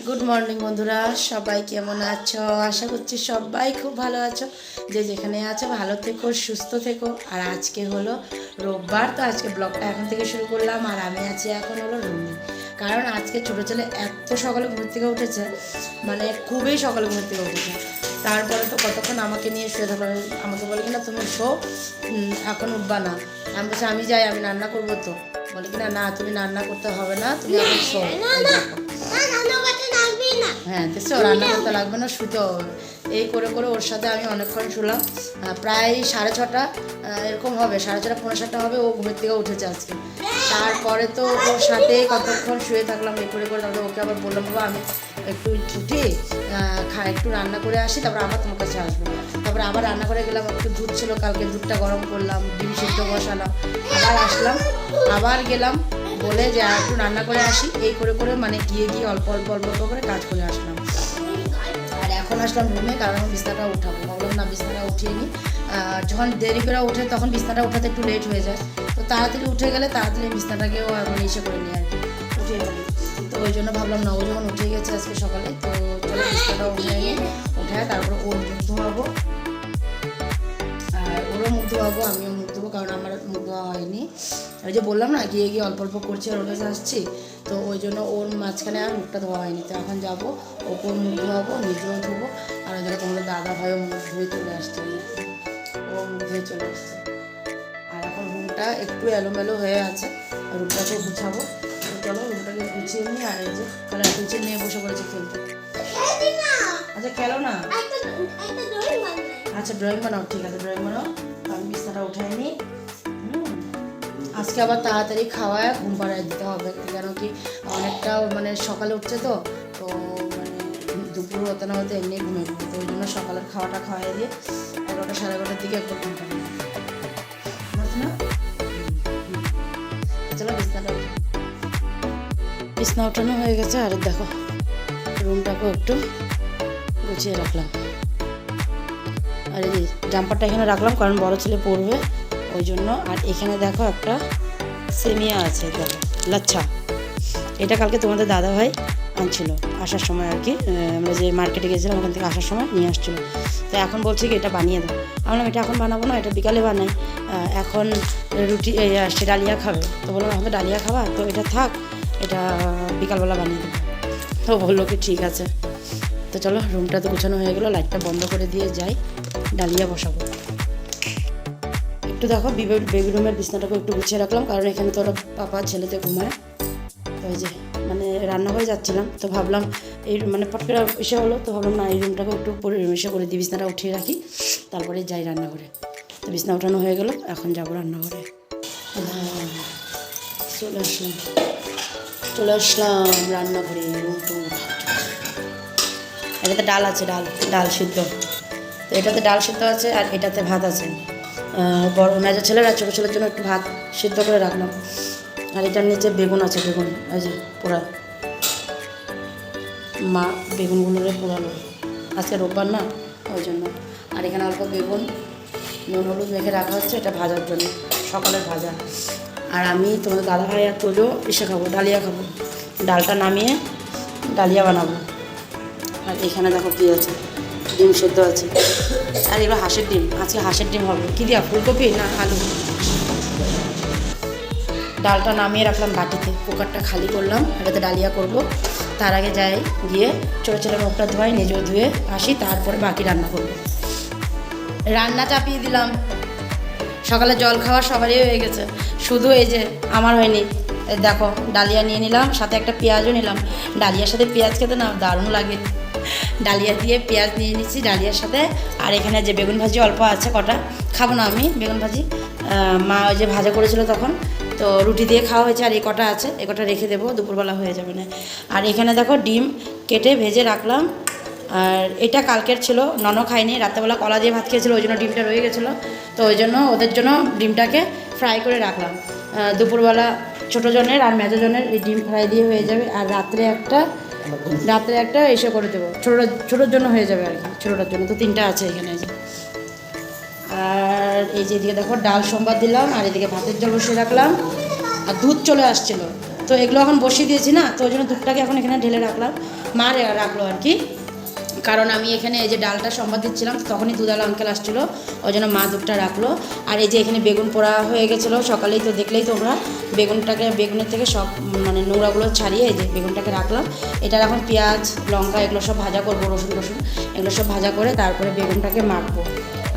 Good morning বন্ধুরা সবাই কেমন আছো আশা করছি সবাই খুব ভালো আছো যে যেখানে আছো ভালো থেকো সুস্থ থেকো আর আজকে হলো রোববার তো আজকে ব্লগটা এখন থেকে শুরু করলাম আর আমি আছি এখন হলো রুমে কারণ আজকে ছোটো ছেলে এত সকালে ঘুম থেকে উঠেছে মানে খুবই সকালে ঘুম থেকে উঠেছে তারপরে তো কতক্ষণ আমাকে নিয়ে শুয়ে থাকল আমাকে বলে কিনা তুমি শো এখন উঠবা না আমি বলছি আমি যাই আমি রান্না করব তো বলে কিনা না তুমি রান্না করতে হবে না তুমি এখন শো। হ্যাঁ দেখছ রান্না করতে লাগবে না শুতে হবে এই করে করে ওর সাথে আমি অনেকক্ষণ শুলাম। প্রায় সাড়ে ছটা এরকম হবে সাড়ে ছটা পনেরো সাতটা হবে ও ঘুমের থেকে উঠেছে আজকে। তারপরে তো ওর সাথে কতক্ষণ শুয়ে থাকলাম এই করে করে তারপরে ওকে আবার বললাম বাবা আমি একটু ছুটি খা একটু রান্না করে আসি তারপর আবার তোমার কাছে আসব। তারপরে আবার রান্না করে গেলাম একটু দুধ ছিল কালকে দুধটা গরম করলাম ডিম সিদ্ধ বসালাম আবার আসলাম আবার গেলাম বলে যে আর একটু রান্না করে আসি। এই করে করে মানে গিয়ে গিয়ে অল্প অল্প অল্প করে কাজ করে আসলাম। আর এখন আসলাম রুমে, কারণ আমি বিছনাটা উঠাবো। ভাবলাম না বিছনাটা উঠিয়ে নিই যখন দেরি করে উঠে তখন বিছনাটা উঠাতে একটু লেট হয়ে যায়। তো তাড়াতাড়ি উঠে গেলে তাড়াতাড়ি আর মানে ইসে করে নিই আর কি উঠিয়ে নিই তো ওই জন্য ভাবলাম না, ও যখন উঠে গেছে আজকে সকালে, তো চলো বিছনাটা উঠে নিয়ে উঠে তারপরে ওর মুখ ধোয়াবো। আর ওরও মুখ ধোয়াবো, আমিও কারণ আমার মুখ ধোয়া হয়নি। ওই যে বললাম না গিয়ে গিয়ে অল্প অল্প করছি আর কাছে আসছি। তো ওই জন্য ওর মাঝখানে আর মুখটা ধোয়া হয়নি। তো এখন যাব ওকে ওর মুখ ধোয়াবো নিজেও ধোবো। আর ওই জন্য তোমাদের দাদা ভাইও মুখ ধুয়ে চলে আসছে। ও মুখ ধুয়ে চলে আসছে। আর এখন রুমটা একটু এলোমেলো হয়ে আছে। রুমটাকে গুছাবো। চলো রুমটাকে গুছিয়ে নিই আর এই যে কালার গুছিয়ে নিয়ে বসে পড়েছে খেলতে। আচ্ছা খেলো না? আচ্ছা ড্রয়িং বানাও ঠিক আছে ড্রয়িং বানাও। আমি বিছনাটা উঠাই নিই আজকে আবার তাড়াতাড়ি খাওয়ায় ঘুম পাড়ায় দিতে হবে কেন কি অনেকটা মানে সকালে উঠছে তো তো মানে দুপুর হতে না হতে এমনি ঘুমিয়ে পড়বে তো ওই জন্য সকালের খাওয়াটা খাওয়াই দিয়ে এগারোটা সাড়ে এগারোটার দিকে একবার ঘুম বুঝছ চলো বিছনাটা উঠি বিছনা উঠানো হয়ে গেছে আর দেখো রুমটাকে একটু গুছিয়ে রাখলাম। আর এই জাম্পারটা এখানে রাখলাম, কারণ বড় ছেলে পড়বে ওই জন্য। আর এখানে দেখো একটা সেমিয়া আছে, দেখো, লাচ্ছা। এটা কালকে তোমাদের দাদা ভাই আনছিল, আসার সময় আর কি। আমরা যে মার্কেটে গেছিলাম, ওখান থেকে আসার সময় নিয়ে আসছিল। তো এখন বলছি কি, এটা বানিয়ে দাও। আমি এটা এখন বানাবো না, এটা বিকালে বানাই। এখন রুটি সে ডালিয়া খাবে। তো বললাম, এখন ডালিয়া খাবা, তো এটা থাক, এটা বিকালবেলা বানিয়ে দেবো। তো বলল কি, ঠিক আছে। তো চলো রুমটা তো গুছানো হয়ে গেলো লাইটটা বন্ধ করে দিয়ে যাই। ডালিয়া বসাবো। একটু দেখো বিবে- রুমের বিছনাটাকে একটু গুছিয়ে রাখলাম, কারণ এখানে তো ওরা পাপা ছেলেতে ঘুমায়। ওই যে মানে রান্নাঘরে যাচ্ছিলাম, তো ভাবলাম এই মানে পট করে এসে হলো, তো ভাবলাম না, এই রুমটাকে একটু পরিবেশে করে দিই, বিছনাটা উঠিয়ে রাখি, তারপরে যাই রান্নাঘরে। তো বিছনা উঠানো হয়ে গেলো, এখন যাব রান্নাঘরে। চলে আসলাম। চলে আসলাম রান্নাঘরে, রুম টুম এটাতে ডাল আছে, ডাল ডাল সিদ্ধ। তো এটাতে ডাল সিদ্ধ আছে আর এটাতে ভাত আছে। বড় মেজো ছেলের আর ছোটো ছেলের জন্য একটু ভাত সিদ্ধ করে রাখলাম। আর এটার নিচে বেগুন আছে, বেগুন, এই যে পোড়া। মা বেগুনগুলোরে পোড়ালো। আজকে রোববার না, ওই জন্য। আর এখানে অল্প বেগুন, নুন, হলুদ মেখে রাখা হচ্ছে, এটা ভাজার জন্য, সকালের ভাজা। আর আমি তোমাদের দাদা ভাই আর তোজো এসে খাব, ডালিয়া খাব। ডালটা নামিয়ে ডালিয়া বানাবো। আর এখানে দেখো কী আছে। ডিম সেদ্ধ আছে। আর এগুলো হাঁসের ডিম। আজকে হাঁসের ডিম হবে। কী দিয়া, ফুলকপি না আলু? ডালটা নামিয়ে রাখলাম বাটিতে। কুকারটা খালি করলাম। এটাতে ডালিয়া করব। তার আগে যাই গিয়ে ছোটো ছেলে মুখটা ধোয়াই, নিজেও ধুয়ে আসি। তারপরে বাকি রান্না করব। রান্না চাপিয়ে দিলাম। সকালে জল খাওয়া সবারই হয়ে গেছে। শুধু এই যে আমার হয়নি। দেখো, ডালিয়া নিয়ে নিলাম, সাথে একটা পেঁয়াজও নিলাম। ডালিয়ার সাথে পেঁয়াজ খেতে না দারুণ লাগে। ডালিয়া দিয়ে পেঁয়াজ নিয়ে নিচ্ছি ডালিয়ার সাথে। আর এখানে যে বেগুন ভাজি অল্প আছে কটা, খাব না আমি বেগুন ভাজি। মা ওই যে ভাজা করেছিল তখন, তো রুটি দিয়ে খাওয়া হয়েছে আর এই কটা আছে এই কটা রেখে দেবো, দুপুরবেলা হয়ে যাবে না। আর এখানে দেখো ডিম কেটে ভেজে রাখলাম। আর এটা কালকের ছিল নন খায়নি, রাত্রেবেলা কলা দিয়ে ভাত খেয়েছিল, ওই জন্য ডিমটা রয়ে গেছিল। তো ওই জন্য ওদের জন্য ডিমটাকে ফ্রাই করে রাখলাম। দুপুরবেলা ছোটো জনের আর মেজো জনের এই ডিম ফ্রাই দিয়ে হয়ে যাবে। আর রাত্রে একটা রাত্রে একটা এসে করে দেবো। ছোটোটা ছোটোর জন্য হয়ে যাবে আর কি ছোটোটার জন্য। তো তিনটা আছে এখানে। আর এই যে এদিকে দেখো, ডাল সোমবার দিলাম, আর এদিকে ভাতের জল বসিয়ে রাখলাম। আর দুধ চলে আসছিল। তো এগুলো এখন বসিয়ে দিয়েছি না, তো ওই জন্য দুধটাকে এখন এখানে ঢেলে রাখলাম। মারে রাখল আর কি। কারণ আমি এখানে এই যে ডালটা সম্বাদ দিচ্ছিলাম, তখনই দুধাল আঙ্কেল আসছিল, ওই জন্য মা দুধটা রাখল। আর এই যে এখানে বেগুন পোড়া হয়ে গেছিল, সকালেই তো দেখলেই তোমরা, বেগুনটাকে, বেগুনের থেকে সব মানে নোংরাগুলো ছাড়িয়ে এই যে বেগুনটাকে রাখলাম। এটার এখন পেঁয়াজ, লঙ্কা, এগুলো সব ভাজা করব, রসুন রসুন এগুলো সব ভাজা করে তারপরে বেগুনটাকে মাখবো।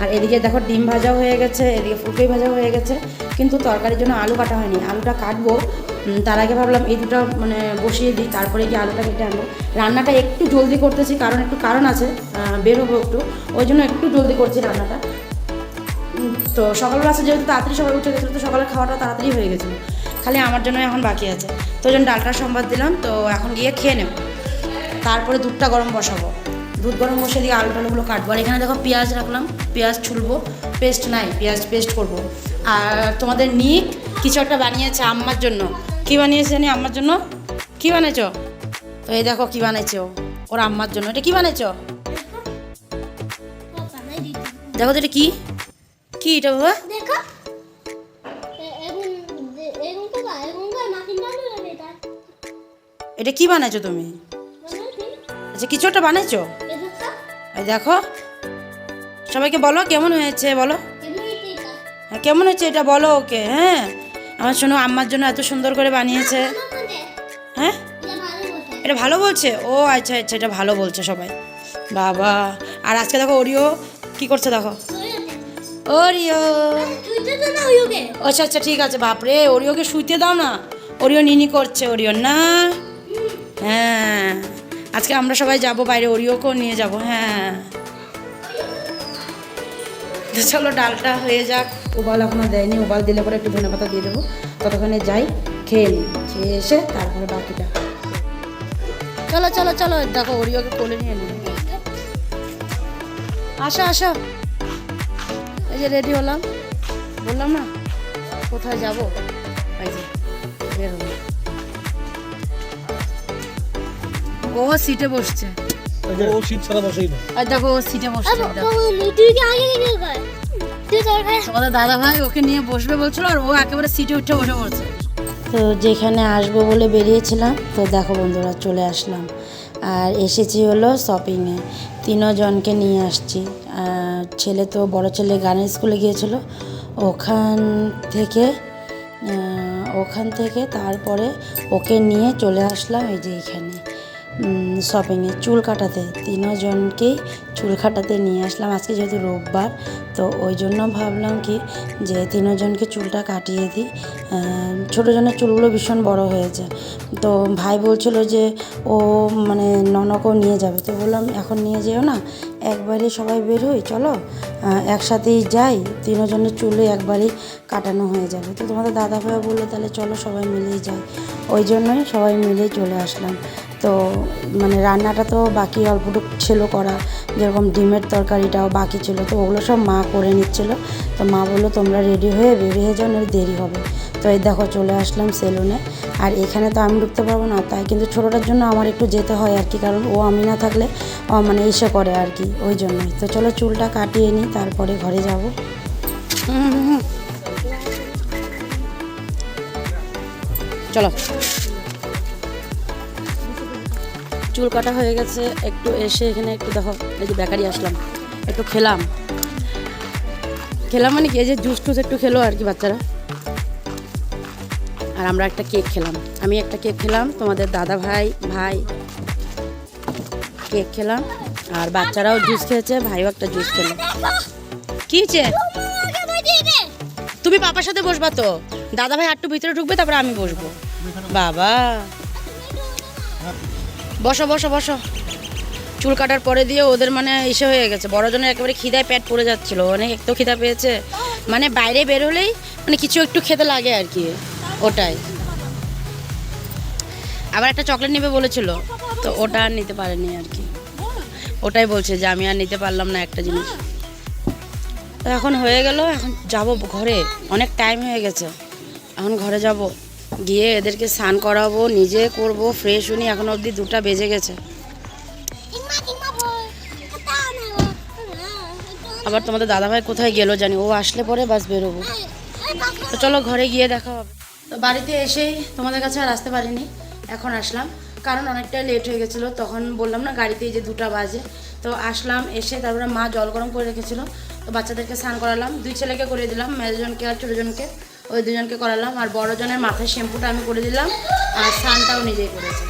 আর এদিকে দেখো ডিম ভাজা হয়ে গেছে, এদিকে ফুলকপি ভাজা হয়ে গেছে, কিন্তু তরকারির জন্য আলু কাটা হয়নি। আলুটা কাটবো তার আগে ভাবলাম এই দুটো মানে বসিয়ে দিই, তারপরে গিয়ে আলুটা কেটে আনব। রান্নাটা একটু জলদি করতেছি, কারণ একটু কারণ আছে বেরোবো একটু, ওই জন্য একটু জলদি করছি রান্নাটা। তো সকালবেলা আসে যেহেতু তাড়াতাড়ি সবাই উঠে গেছিল, তো সকালের খাওয়াটা তাড়াতাড়ি হয়ে গেছিল। খালি আমার জন্য এখন বাকি আছে। তো ওই জন্য ডালটা সম্বাদ দিলাম, তো এখন গিয়ে খেয়ে নেব। তারপরে দুধটা গরম বসাবো। দুধ গরম বসে দিয়ে আলু টালুগুলো কাটবো। আর এখানে দেখো পেঁয়াজ রাখলাম, পেঁয়াজ ছুলবো, পেস্ট নাই, পেঁয়াজ পেস্ট করব। আর তোমাদের নিক কিছু একটা বানিয়েছে আম্মার জন্য। কি বানিয়েছে জানি আম্মার জন্য? কি বানিয়েছো তো এই দেখো কি বানিয়েছে ওর আম্মার জন্য। এটা কি বানিয়েছো দেখো তো এটা কি? কি এটা বাবা? না, এটা। কি বানাইছো তুমি? আচ্ছা কিছু একটা বানাইছো? দেখো, এই দেখো। সবাইকে বলো কেমন হয়েছে বলো? হ্যাঁ কেমন হয়েছে এটা বলো ওকে হ্যাঁ। আমার শোনো, আম্মার জন্য এত সুন্দর করে বানিয়েছে। হ্যাঁ? এটা ভালো বলছে? ও আচ্ছা আচ্ছা এটা ভালো বলছে সবাই। বাবা, আর আজকে দেখো ওরিও কি করছে দেখো? ওরিও। আচ্ছা আচ্ছা ঠিক আছে, বাপরে, ওরিওকে শুইতে দাও না। ওরিও নিনি করছে, ওরিও না। হ্যাঁ আজকে আমরা সবাই যাব, বাইরে ওরিওকেও নিয়ে যাব হ্যাঁ। চলো, ডালটা হয়ে যাক। উবাল এখনও দেয়নি উবাল দিলে পরে একটু ধনে পাতা দিয়ে দেবো। ততক্ষণে যাই খেয়ে নিই খেয়ে এসে তারপরে বাকিটা। চলো চলো চলো দেখো ওরিওকে কোলে নিয়ে নিই। আসো আসো। এই যে রেডি হলাম। বললাম না কোথায় যাব? এই যে বের হলাম। ও সিটে বসছে। ও শীত ছাড়া বসেই না। আর দেখো ও সিটে বসছে দেখো। আগে তোমাদের দাদা ভাই। ওকে নিয়ে বসবে বলছিল আর ও একেবারে সিটে উঠে বসে পড়ছে। তো যেখানে আসব বলে বেরিয়েছিলাম তো দেখো বন্ধুরা চলে আসলাম। আর এসেছি হলো শপিংয়ে তিনজনকে নিয়ে আসছি। আর ছেলে তো বড় ছেলে গানের স্কুলে গিয়েছিল। ওখান থেকে ওখান থেকে তারপরে ওকে নিয়ে চলে আসলাম এই যে এখানে শপিংয়ে চুল কাটাতে। তিনজনকেই চুল কাটাতে নিয়ে আসলাম। আজকে যেহেতু রোববার তো ওই জন্য ভাবলাম কি যে তিনজনকে চুলটা কাটিয়ে দিই। আহ, ছোটো জনের চুলগুলো ভীষণ বড় হয়েছে। তো ভাই বলছিল যে ও মানে ননকেও নিয়ে যাবে। তো বললাম এখন নিয়ে যেও না একবারে সবাই বের হই চলো। একসাথেই যাই তিনজনের চুলে একবারেই কাটানো হয়ে যাবে। তো তোমাদের দাদা ভাই বলল তাহলে চলো সবাই মিলেই যাই। ওই জন্যই সবাই মিলেই চলে আসলাম। তো মানে রান্নাটা তো বাকি অল্পটুকু ছিল করা, যেরকম ডিমের তরকারিটাও বাকি ছিল, তো ওগুলো সব মা করে নিচ্ছিল। তো মা বলল, তোমরা রেডি হয়ে বেরিয়ে যাও নয় দেরি হবে। তো এই দেখো, চলে আসলাম সেলুনে আর এখানে তো আমি ঢুকতে পারব না, তাই কিন্তু ছোটোটার জন্য আমার একটু যেতে হয় আর কি, কারণ ও আমি না থাকলে, ও মানে এসে করে আর কি, ওই জন্যই। তো চলো, চুলটা কাটিয়ে নিই, তারপরে ঘরে যাব। চলো। চুল কাটা হয়ে গেছে, একটু এসে এখানে একটু দেখো, এই যে বেকারি আসলাম, একটু খেলাম। খেলাম মানে কি, এই যে জুস টুস একটু খেলো আর কি বাচ্চারা। আর আমরা একটা কেক খেলাম। আমি একটা কেক খেলাম, তোমাদের দাদা ভাই ভাই, কেক খেলাম, আর বাচ্চারাও জুস খেয়েছে, ভাইও একটা জুস খেলো। কি। তুমি পাপার সাথে বসবা তো? দাদা ভাই একটু ভিতরে ঢুকবে, তারপরে আমি বসবো। বাবা। বসো বসো বসো। চুল কাটার পরে দিয়ে ওদের মানে ইসে হয়ে গেছে। বড়জনের একেবারে খিদায় প্যাট পড়ে যাচ্ছিল। অনেক একটু খিদা পেয়েছে। মানে বাইরে বের হলেই মানে কিছু একটু খেতে লাগে আর কি, ওটাই। আবার একটা চকলেট নেবে বলেছিল, তো ওটা আর নিতে পারেনি আর কি। ওটাই বলছে যে, আমি আর নিতে পারলাম না একটা জিনিস। তো এখন হয়ে গেল, এখন যাব ঘরে। অনেক টাইম হয়ে গেছে। এখন ঘরে যাব। গিয়ে এদেরকে স্নান করাবো, নিজে করব ফ্রেশ উনি এখন অবধি দুটা বেজে গেছে। আবার তোমাদের দাদাভাই কোথায় গেল জানি, ও আসলে পরে বাস বেরোবো। তো চলো ঘরে গিয়ে দেখা হবে। তো বাড়িতে এসেই তোমাদের কাছে আর আসতে পারিনি, এখন আসলাম। কারণ অনেকটা লেট হয়ে গেছিল, তখন বললাম না গাড়িতে যে দুটা বাজে। তো আসলাম, এসে তারপরে মা জল গরম করে রেখেছিলো, তো বাচ্চাদেরকে স্নান করালাম। দুই ছেলেকে করে দিলাম মেজজনকে আর ছোটোজনকে। ওই দুজনকে করালাম। আর বড়জনের মাথায় শ্যাম্পুটা আমি করে দিলাম, আর স্নানটাও নিজেই করেছে।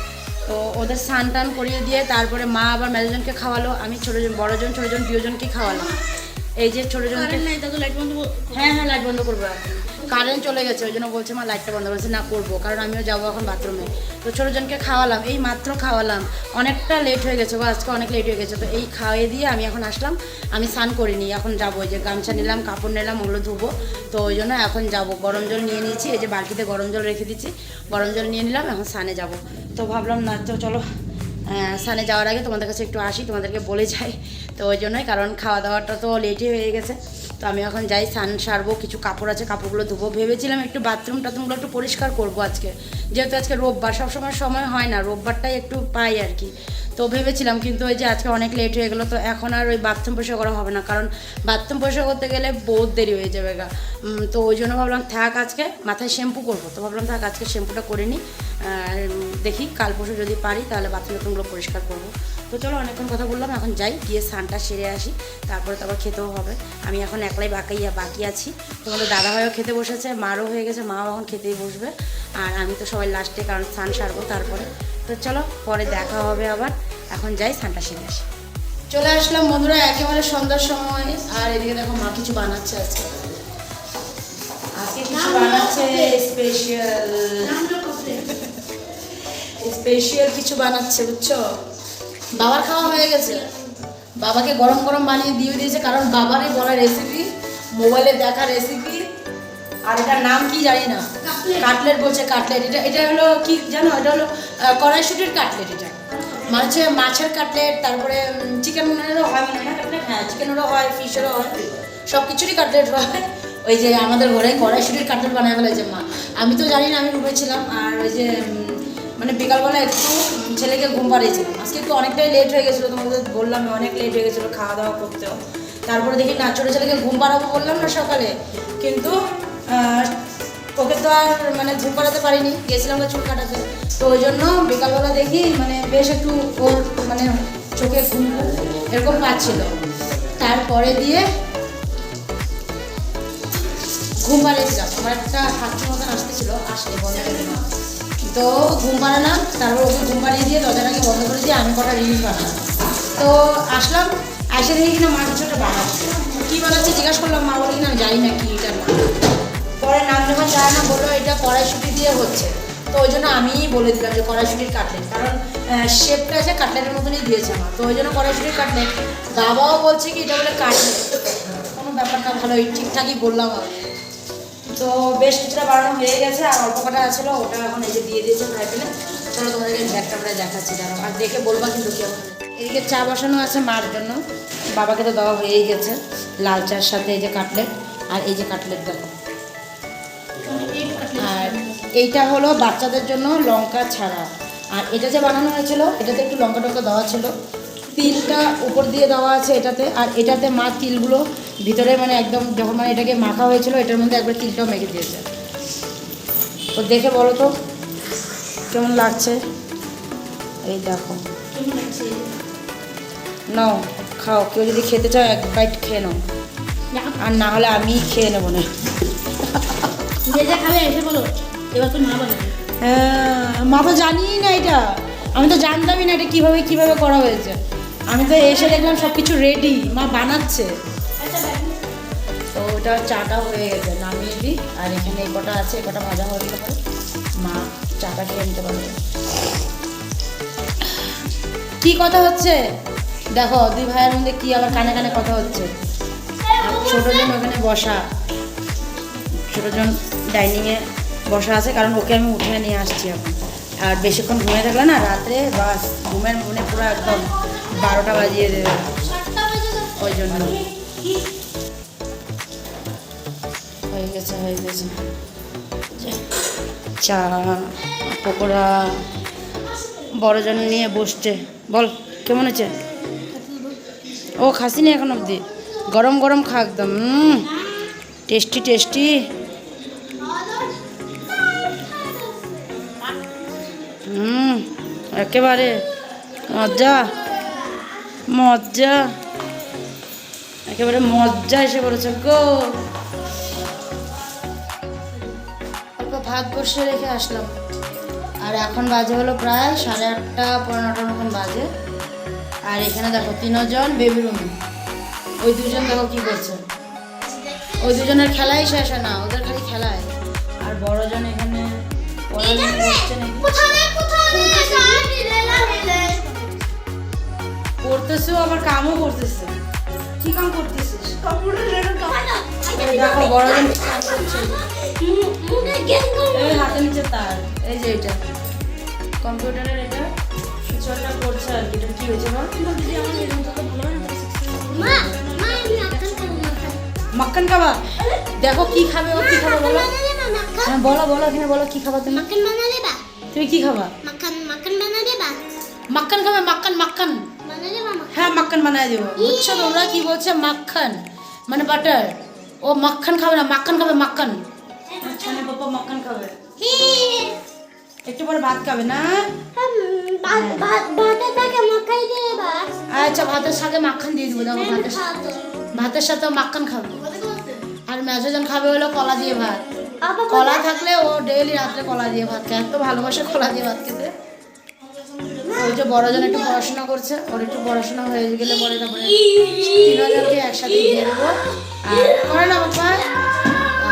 তো ওদের স্নান টান করিয়ে দিয়ে তারপরে মা আবার মেজোজনকে খাওয়ালো, আমি ছোটোজন বড়জন ছোটোজন দুজনকে খাওয়ালাম। এই যে বন্ধ কর- হ্যাঁ হ্যাঁ লাইট বন্ধ করব। কারেন্ট চলে গেছে ওই জন্য বলছে মা লাইটটা বন্ধ করেছে না করব। কারণ আমিও যাব এখন বাথরুমে তো ছোটোজনকে খাওয়ালাম এই মাত্র খাওয়ালাম। অনেকটা লেট হয়ে গেছে গো আজকে অনেক লেট হয়ে গেছে। তো এই খাওয়াই দিয়ে আমি এখন আসলাম আমি স্নান করিনি এখন যাব। ওই যে গামছা নিলাম কাপড় নিলাম ওগুলো ধুবো। তো ওই জন্য এখন যাব। গরম জল নিয়ে নিয়েছি এই যে বালতিতে গরম জল রেখে দিচ্ছি। গরম জল নিয়ে নিলাম এখন স্নানে যাব। তো ভাবলাম না তো চলো স্নানে যাওয়ার আগে তোমাদের কাছে একটু আসি, তোমাদেরকে বলে যাই। তো ওই জন্যই, কারণ খাওয়া দাওয়াটা তো লেটই হয়ে গেছে। তো আমি এখন যাই, স্নান সারবো, কিছু কাপড় আছে, কাপড়গুলো ধুবো। ভেবেছিলাম একটু বাথরুম টাথরুমগুলো একটু পরিষ্কার করব আজকে। যেহেতু আজকে রোববার, সবসময় সময় হয় না, রোববারটাই একটু পাই আর কি। তো ভেবেছিলাম, কিন্তু ওই যে আজকে অনেক লেট হয়ে গেলো, তো এখন আর ওই বাথরুম পরিষ্কার করা হবে না, কারণ বাথরুম পরিষ্কার করতে গেলে বহুত দেরি হয়ে যাবে গা। তো ওই জন্য ভাবলাম, থাক আজকে, মাথায় শ্যাম্পু করব। তো ভাবলাম, থাক আজকে শ্যাম্পুটা করে নিই দেখি কাল পরশু যদি পারি, তাহলে বাথরুম টাথরুমগুলো পরিষ্কার করব। তো চলো, অনেকক্ষণ কথা বললাম, এখন যাই, গিয়ে স্নানটা সেরে আসি, তারপরে তারপর খেতেও হবে। আমি এখন একলাই বাকি বাকি আছি। তোমাদের দাদা ভাইও খেতে বসেছে, মারও হয়ে গেছে, মাও এখন খেতেই বসবে। আর আমি তো সবাই লাস্টে কারণ স্নান সারবো তারপরে। তো চলো পরে দেখা হবে আবার। এখন যাই স্নানটা সেরে আসি। চলে আসলাম বন্ধুরা একেবারে সন্ধ্যার সময়। আর এদিকে দেখো মা কিছু বানাচ্ছে আজকে। আজকে কিছু বানাচ্ছে স্পেশাল স্পেশাল কিছু বানাচ্ছে বুঝছ? বাবার খাওয়া হয়ে গেছে। বাবাকে গরম গরম বানিয়ে দিয়ে দিয়েছে কারণ বাবারই বলা রেসিপি মোবাইলে দেখা রেসিপি আর এটার নাম কি জানি না। কাটলেট। বলছে কাটলেট। এটা এটা হলো কি জানো? এটা হলো কড়াইশুটির কাটলেট এটা। হচ্ছে মাছের কাটলেট, তারপরে চিকেনেরও হয় মানে না কাটলেট হ্যাঁ চিকেনেরও হয় ফিশেরও হয়। সব কিছুরই কাটলেট হয়। ওই যে আমাদের ঘরে কড়াইশুটির কাটলেট বানায় ফেলেছে মা। আমি তো জানি না, আমি রুমে আর ওই যে মানে বিকালবেলা একটু ছেলেকে ঘুম পাড়িয়েছিলাম। আজকে একটু অনেকটাই লেট হয়ে গেছিল, তোমাদের বললাম অনেক লেট হয়ে গেছিল, খাওয়া দাওয়া করতেও তারপরে দেখি না, ছোটো ছেলেকে ঘুম পাড়াবো বললাম না সকালে। কিন্তু ওকে তো আর মানে ঘুম পাড়াতে পারিনি গেছিলাম ওকে চুল কাটাতে। তো ওই জন্য বিকালবেলা দেখি মানে বেশ একটু ওর মানে চোখে ঘুম এরকম পাচ্ছিল। তারপরে দিয়ে ঘুম পাড়িয়েছিলাম আমার একটা হাঁচু মতন আসতেছিল আসলে বন্ধ। তো ঘুম পাড়ালাম, তারপর ওকে ঘুম পাড়িয়ে দিয়ে দরজাটাকে বন্ধ করে দিয়ে আমি কটা রিলস বানালাম। তো আসলাম এসে দেখি কিনা মা কিছু একটা বানাচ্ছে। কী বানাচ্ছে জিজ্ঞাসা করলাম, মা বলে কিনা আমি জানি না কি এটা পরে নাম যখন যায় না বলল এটা কড়াইশুটি দিয়ে হচ্ছে। তো ওই জন্য আমিই বলে দিলাম যে কড়াইশুটির কাটলেট। কারণ শেপটা আছে কাটলেটের মতনই দিয়েছে আমার। তো ওই জন্য কড়াইশুটির কাটলেট। বাবাও বলছে কি এটা বলে কাটলেট। কোনো ব্যাপার না ভালো ওই ঠিকঠাকই বললাম আমি। তো বেশ কিছুটা বাড়ানো হয়ে গেছে, আর অল্প কটা আছিল ওটা এখন এই যে দিয়ে দিয়েছে ফ্রাই প্যানে। চলো তোমাদেরকে ব্যাগটা প্রায় দেখাচ্ছি, দাঁড়াও। আর দেখে বলবা কিন্তু কেমন। এদিকে চা বসানো আছে মার জন্য। বাবাকে তো দেওয়া হয়েই গেছে, লাল চার সাথে এই যে কাটলেট, আর এই যে কাটলেট দেখো। আর এইটা হলো বাচ্চাদের জন্য লঙ্কা ছাড়া। আর এটা যে বানানো হয়েছিল, এটাতে একটু লঙ্কা টঙ্কা দেওয়া ছিল। তিলটা উপর দিয়ে দেওয়া আছে এটাতে, আর এটাতে মা তিলগুলো ভিতরে মানে একদম যখন মানে এটাকে মাখা হয়েছিল, এটার মধ্যে একবার তিলটাও মেখে দিয়েছে। তো দেখে বলো তো, কেমন লাগছে? এই দেখো। নাও, খাও। কেউ যদি খেতে চাও এক বাইট খেয়ে নাও। আর না হলে আমি খেয়ে নেব না। যে যে খাবে এসে বলো। এবার তো মা বানাবে হ্যাঁ, মা তো জানিই না এটা। আমি তো জানতামই না এটা কীভাবে কীভাবে করা হয়েছে। আমি তো এসে দেখলাম সব কিছু রেডি মা বানাচ্ছে। তো ওটা চাটা হয়ে গেছে নামিয়ে দিই। আর এখানে এই কটা আছে এই কটা ভাজা হয়ে গেলে পরে মা চাটা খেয়ে নিতে পারবে। কি কথা হচ্ছে? দেখো দুই ভাইয়ের মধ্যে কি আবার কানে কানে কথা হচ্ছে? আর ছোটোজন ওখানে বসা। ছোটোজন ডাইনিংয়ে বসা আছে, কারণ ওকে আমি উঠে নিয়ে আসছি এখন। আর বেশিক্ষণ ঘুমিয়ে থাকলে না, রাত্রে বাস, ঘুমের মনে পুরো একদম বারোটা বাজিয়ে দেবে। ওই জন্য। হয়ে গেছে হয়ে গেছে। চা, পকোড়া, বড়জন নিয়ে বসছে। বল, কেমন আছে? ও খাসিনি এখন অবধি। গরম গরম খা একদম টেস্টি টেস্টি। একেবারে মজা মজা একেবারে মজা এসে পড়েছে গো। ভাত বসিয়ে রেখে আসলাম। আর এখন বাজে হলো প্রায় সাড়ে আটটা পনেরো মতন বাজে। আর এখানে দেখো তিনজন বেবি রুমে ওই দুজন দেখো কি করছে। ওই দুজনের খেলাই শেষ হয় না আবার কামও নিচে তার। এই যে কম্পিউটারের এটা। কিছু করছে আর কি। এটা কি হয়েছে বল? দিদি আমার এরকম তো ভালো না মা মা আমি আকাশ করব না মাক্কান খাবা। দেখো কি খাবে ও কি খাবে বলো। মাখন হ্যাঁ বলো বলো এখানে বলো কি খাবা তুমি? মাখন বানা দেবা তুমি কি খাবা? মাখন মাখন বানা দেবা মাক্কান খাবে দেবা মাখন। হ্যাঁ মাক্কান বানায় দেবো। বুঝছ তোমরা কি বলছে? মাখন। মানে বাটার ও মাখন খাবে না মাখন খাবে মাখন। আচ্ছা না বাবা মাখন খাবে। একটু পরে ভাত খাবে না? ভাতের সাথে আচ্ছা ভাতের সাথে মাখন দিয়ে দেবো দেখো ভাতের সাথে। ভাতের সাথে মাখন খাবে। আর মেজোজন খাবে হলো কলা দিয়ে ভাত। কলা থাকলে ও ডেইলি রাত্রে কলা দিয়ে ভাত খায়। এত ভালোবাসে কলা দিয়ে ভাত খেতে। ওই যে বড়জন একটু পড়াশোনা করছে ওর একটু পড়াশোনা হয়ে গেলে পরে তারপরে তিনজনকে একসাথে দিয়ে দেবো। আর করে না বাবা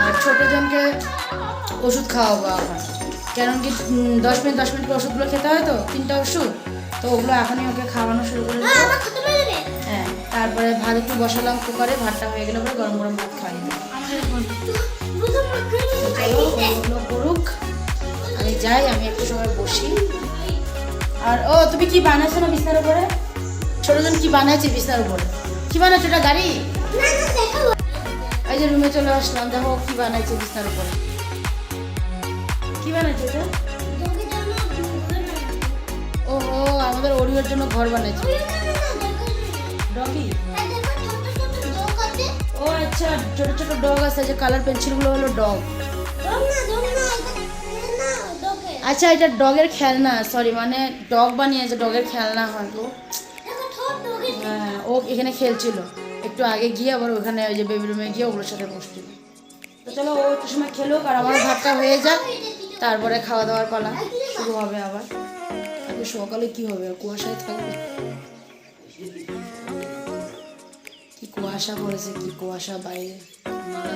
আর ছোটোজনকে ওষুধ খাওয়াবো এখন কেন কি দশ মিনিট দশ মিনিট ওষুধগুলো খেতে হয় তো তিনটা ওষুধ। তো ওগুলো এখনই ওকে খাওয়ানো শুরু করে আমার হ্যাঁ তারপরে ভাত একটু বসালাম কুকারে ভাতটা হয়ে গেলে পরে গরম গরম ভাত খাই আমি যাই আমি একটু সময় বসি। আর ও তুমি কি বানাচ্ছো না বিছনার উপরে? ছোটজন কি বানাইছে বিছনার উপরে? কি বানাচ্ছো এটা গাড়ি? এই যে রুমে চলে আসলাম দেখো কি বানাইছে বিছনার উপরে। কি বানাইছে এটা? ও আমাদের ওরিওর জন্য ঘর বানাইছে। ডগি ও আচ্ছা ছোট ছোট ডগ আছে যে কালার পেন্সিলগুলো হলো ডগ আচ্ছা এটা ডগের খেলনা সরি মানে ডগ বানিয়েছে ডগের খেলনা হয় তো হ্যাঁ ও এখানে খেলছিল। একটু আগে গিয়ে আবার ওখানে ওই যে বেবি রুমে গিয়ে ওগুলোর সাথে বসছিল। তো চলো, ও একটু সময় খেলুক আর আমার ভাতটা হয়ে যাক, তারপরে খাওয়া দাওয়ার পালা। শুরু হবে আবার। সকালে কি হবে? কুয়াশায় থাকবে। কুয়াশা পড়েছে কি কুয়াশা বাইরে? মারা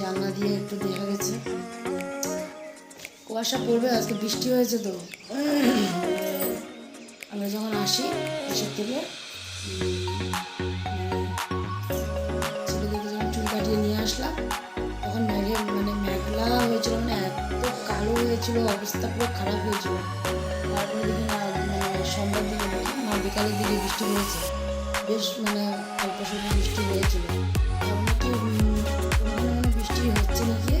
জানলা দিয়ে একটু দেখা গেছে। কুয়াশা পড়বে, আজকে বৃষ্টি হয়েছে তো। আমরা যখন আসি দেশের থেকে ছেলেদেরকে যখন চুল কাটিয়ে নিয়ে আসলাম, তখন মেঘে মানে মেঘলা হয়েছিল মানে এত কালো হয়েছিল, অবস্থা পুরো খারাপ হয়েছিল। তারপরে দেখি না মানে দিকে না, বিকালের দিকে বৃষ্টি হয়েছে বেশ মানে অল্প স্বল্প বৃষ্টি হয়েছিল। বৃষ্টি হচ্ছে নাকি?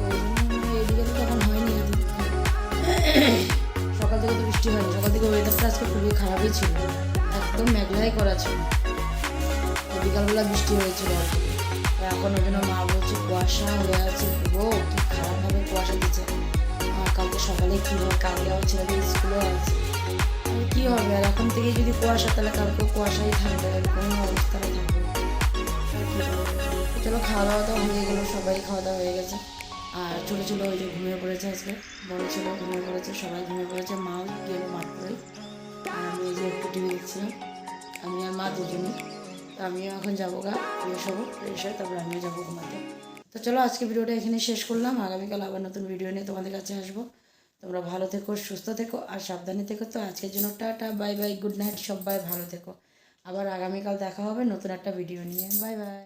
মানে এদিকে তো তখন হয়নি সকাল থেকে তো বৃষ্টি হয়নি। সকাল থেকে ওয়েদারটা আজকে খুবই খারাপই ছিল। একদম মেঘলাই করা ছিল। বিকালবেলা বৃষ্টি হয়েছিল আর কি। এখন ওই জন্য মা বলছে, কুয়াশা হয়ে আছে পুরো কি খারাপভাবে কুয়াশা দিচ্ছে। কালকে সকালে কী হবে কালকে আমার ছেলেদের স্কুলেও আছে। কী হবে? আর এখন থেকে যদি কুয়াশা, তাহলে কালকে কুয়াশাই থাকবে এরকম অবস্থায় থাকবে চলো খাওয়া দাওয়া তো হয়ে গেলো, সবাই খাওয়া দাওয়া হয়ে গেছে। আর ছোটো ছোটো ওই যে ঘুমিয়ে পড়েছে আজকে। বড় ছেলে ঘুমিয়ে পড়েছে, সবাই ঘুমিয়ে পড়েছে মাও গেল করে। আর আমি যে একটু টিভি দেখছিলাম। আমি আর মা দুজনই তো আমিও এখন যাব গা, ফ্রেশ হব, ফ্রেশ হয়ে তারপর আমিও যাব ঘুমাতে। তো চলো, আজকে ভিডিওটা এখানে শেষ করলাম। আগামীকাল আবার নতুন ভিডিও নিয়ে তোমাদের কাছে আসব। তোমরা ভালো থেকো, সুস্থ থেকো, আর সাবধানে থেকো তো। আজকের জন্য tata, bye bye, good night, সবাই ভালো থেকো। আবার আগামীকাল দেখা হবে নতুন একটা ভিডিও নিয়ে। Bye bye.